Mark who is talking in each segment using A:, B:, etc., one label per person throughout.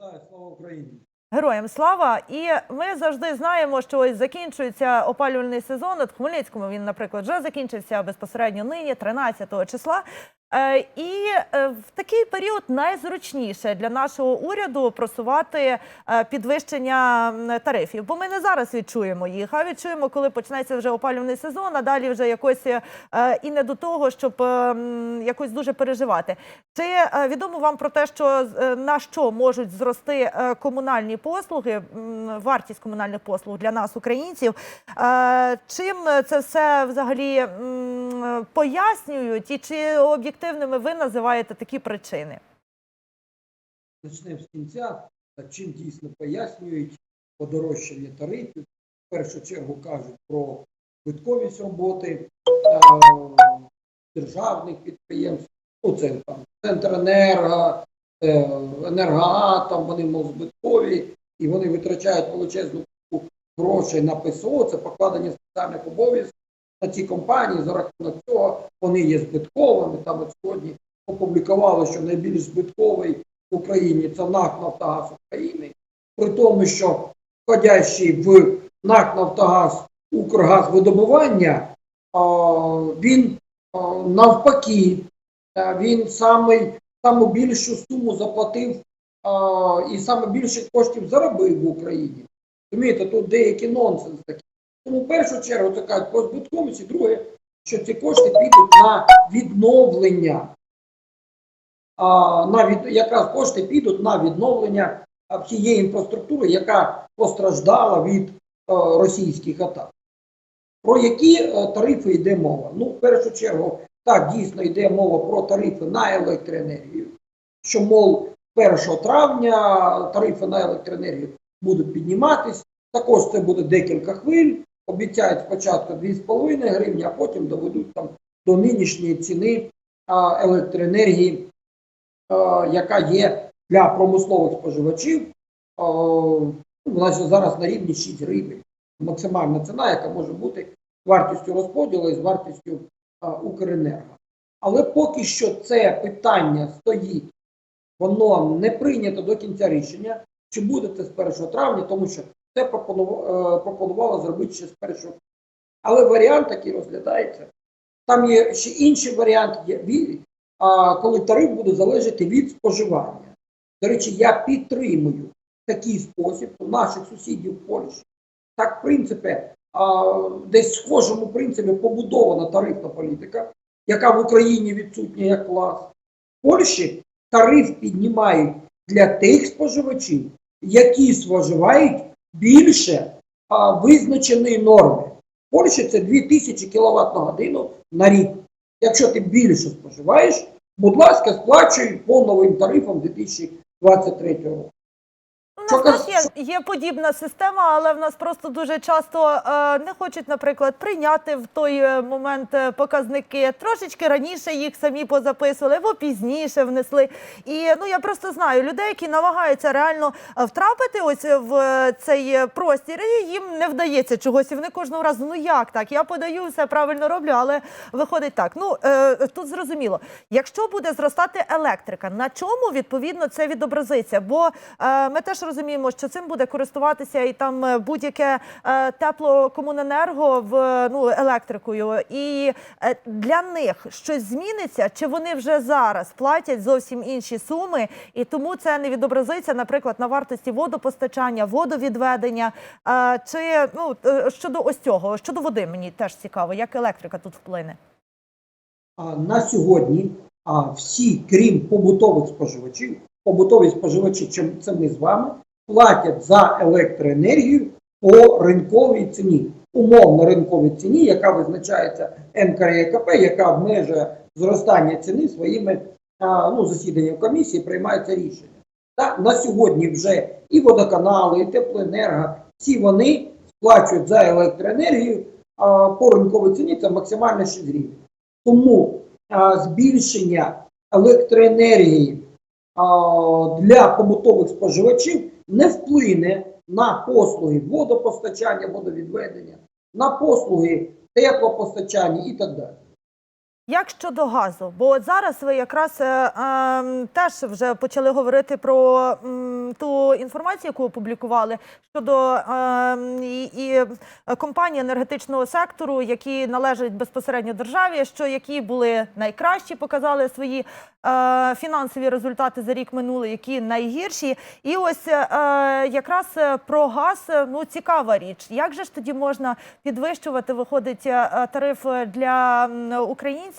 A: Вітаю, слава Україні!
B: Героям слава! І ми завжди знаємо, що ось закінчується опалювальний сезон. От Хмельницькому він, наприклад, вже закінчився безпосередньо нині, 13 числа. Е, І е, в такий період найзручніше для нашого уряду просувати е, підвищення тарифів. Бо ми не зараз відчуємо їх, а відчуємо, коли почнеться вже опалювальний сезон, а далі вже якось і не до того, щоб якось дуже переживати. Чи відомо вам про те, що на що можуть зрости комунальні послуги, вартість комунальних послуг для нас, українців? Чим це все взагалі пояснюють, і чи об'єктивними ви називаєте такі причини?
A: Почнемо з кінця. Чим дійсно пояснюють подорожчання тарифів. В першу чергу кажуть про збитковість роботи е, державних підприємств. Ну, це там Центренерго, е, Енергоатом, вони мовзбиткові і вони витрачають величезну грошей на ПСО, це покладення спеціальних обов'язків ці компанії. За рахунок цього вони є збитковими. Там от сьогодні опублікували, що найбільш збитковий в Україні це НАК Нафтогаз України, при тому, що входящий в НАК Нафтогаз Укргазвидобування, він навпаки, він самий, саму більшу суму заплатив і саме більше коштів заробив в Україні. Розумієте, тут деякий нонсенс такий. Тому в першу чергу кажуть про збитковість, і друге, що ці кошти підуть на відновлення а, на від, якраз кошти підуть на відновлення всієї інфраструктури, яка постраждала від е, російських атак. Про які е, тарифи йде мова? Ну, в першу чергу, так дійсно йде мова про тарифи на електроенергію, що, мов, 1 травня тарифи на електроенергію будуть підніматись. Також це буде декілька хвиль. Обіцяють спочатку 2,5 гривні, а потім доведуть там до нинішньої ціни електроенергії яка є для промислових споживачів, е, вона зараз на рівні 6 гривень. Максимальна ціна, яка може бути вартістю розподілу і з вартістю Укренерго. Але поки що це питання стоїть, воно не прийнято до кінця рішення, чи буде це з 1 травня, тому що це пропонувало, пропонувало зробити ще з 1 Але варіант такий розглядається. Там є ще інший варіант, коли тариф буде залежати від споживання. До речі, я підтримую такий спосіб у наших сусідів Польщі. Так, в принципі, десь в схожому принципі побудована тарифна політика, яка в Україні відсутня як клас. В Польщі тариф піднімають для тих споживачів, які споживають більше визначеної норми. В Польщі це 2000 кВт на годину на рік. Якщо ти більше споживаєш, будь ласка, сплачуй по новим тарифам 2023 року.
B: Нас теж є, є подібна система, але в нас просто дуже часто е, не хочуть, наприклад, прийняти в той е, момент е, показники. Трошечки раніше їх самі позаписували, або пізніше внесли. І ну я просто знаю людей, які намагаються реально е, втрапити ось в цей простір, і їм не вдається чогось. І вони кожного разу, ну як так? Я подаю, все правильно роблю, але виходить так. Ну е, тут зрозуміло, якщо буде зростати електрика, на чому відповідно це відобразиться? Бо е, ми теж розуміємо, що цим буде користуватися і там е, будь-яке е, теплокомуненерго в ну електрикою. І е, для них щось зміниться, чи вони вже зараз платять зовсім інші суми, і тому це не відобразиться, наприклад, на вартості водопостачання, водовідведення. Чи ну щодо ось цього, щодо води, мені теж цікаво, як електрика тут вплине.
A: На сьогодні а, всі, крім побутових споживачів, побутові споживачі, чим це ми з вами, платять за електроенергію по ринковій ціні. Умовно ринковій ціні, яка визначається НКРЕКП, яка обмежує зростання ціни своїми ну, засіданням комісії, приймається рішення. Та, на сьогодні вже і водоканали, і теплоенерго, всі вони сплачують за електроенергію а, по ринковій ціні, це максимально 6 гривень. Тому а, збільшення електроенергії а, для побутових споживачів не вплине на послуги водопостачання, водовідведення, на послуги теплопостачання і так далі.
B: Як щодо газу? Бо от зараз ви якраз е, ем, теж вже почали говорити про м, ту інформацію, яку опублікували щодо ем, і, компаній енергетичного сектору, які належать безпосередньо державі, що які були найкращі, показали свої е, фінансові результати за рік минулий, які найгірші. І ось е, якраз е, про газ е, ну цікава річ. Як же ж тоді можна підвищувати, виходить е, тариф для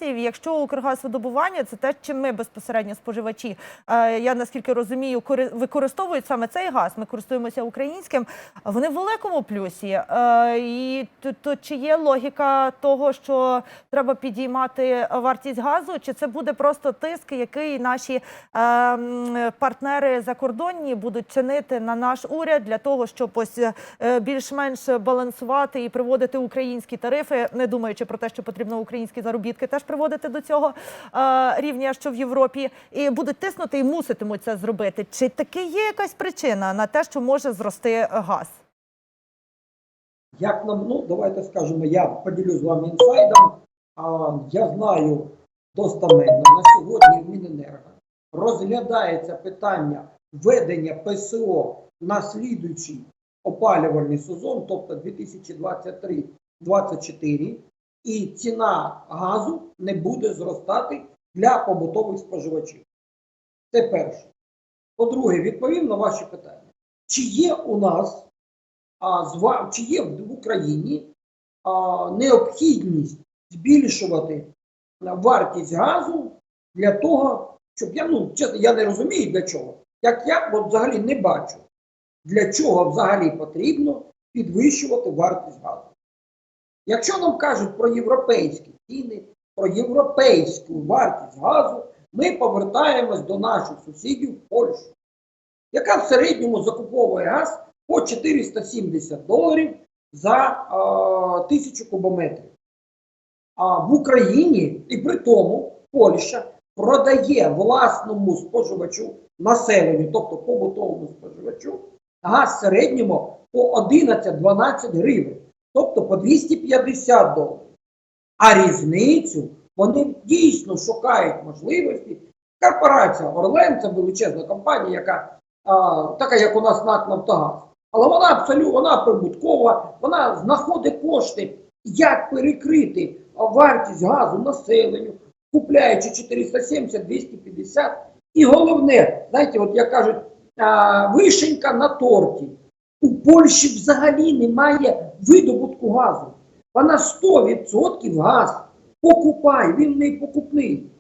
B: українців, якщо Укргазвидобування це те, чим ми безпосередньо споживачі. е, Я наскільки розумію, кори- використовують саме цей газ. Ми користуємося українським. Вони в великому плюсі. Е, І то, чи є логіка того, що треба підіймати вартість газу, чи це буде просто тиск, який наші е, партнери закордонні будуть чинити на наш уряд для того, щоб ось е, більш-менш балансувати і приводити українські тарифи, не думаючи про те, що потрібно українські заробітки теж приводити до цього е, рівня, що в Європі, і будуть тиснути і муситимуть це зробити. Чи таки є якась причина на те, що може зрости газ?
A: Як нам, ну давайте скажемо, я поділюсь з вами інсайдом. А, я знаю достаменно на сьогодні в Міненерго розглядається питання введення ПСО на слідуючий опалювальний сезон, тобто 2023-2024, і ціна газу не буде зростати для побутових споживачів. Це перше. По-друге, відповім на ваші питання. Чи є у нас а, чи є в Україні а, необхідність збільшувати вартість газу для того, щоб я ну чесно, я не розумію для чого. Як я от, взагалі не бачу, для чого взагалі потрібно підвищувати вартість газу. Якщо нам кажуть про європейські ціни, про європейську вартість газу, ми повертаємось до наших сусідів Польщу, яка в середньому закуповує газ по 470 доларів за е, тисячу кубометрів. А в Україні і при тому Польща продає власному споживачу населенню, тобто побутовому споживачу, газ в середньому по 11-12 гривень, тобто по 250 доларів. А різницю вони дійсно шукають можливості. Корпорація Орлен це величезна компанія, яка а, така, як у нас НАК Нафтогаз. Але вона абсолютно вона прибуткова, вона знаходить кошти, як перекрити вартість газу населенню, купляючи 470-250. І головне, знаєте, от як кажуть, а, вишенька на торті. У Польщі взагалі немає видобутку газу. Вона 100% газ покупає, він не покупний.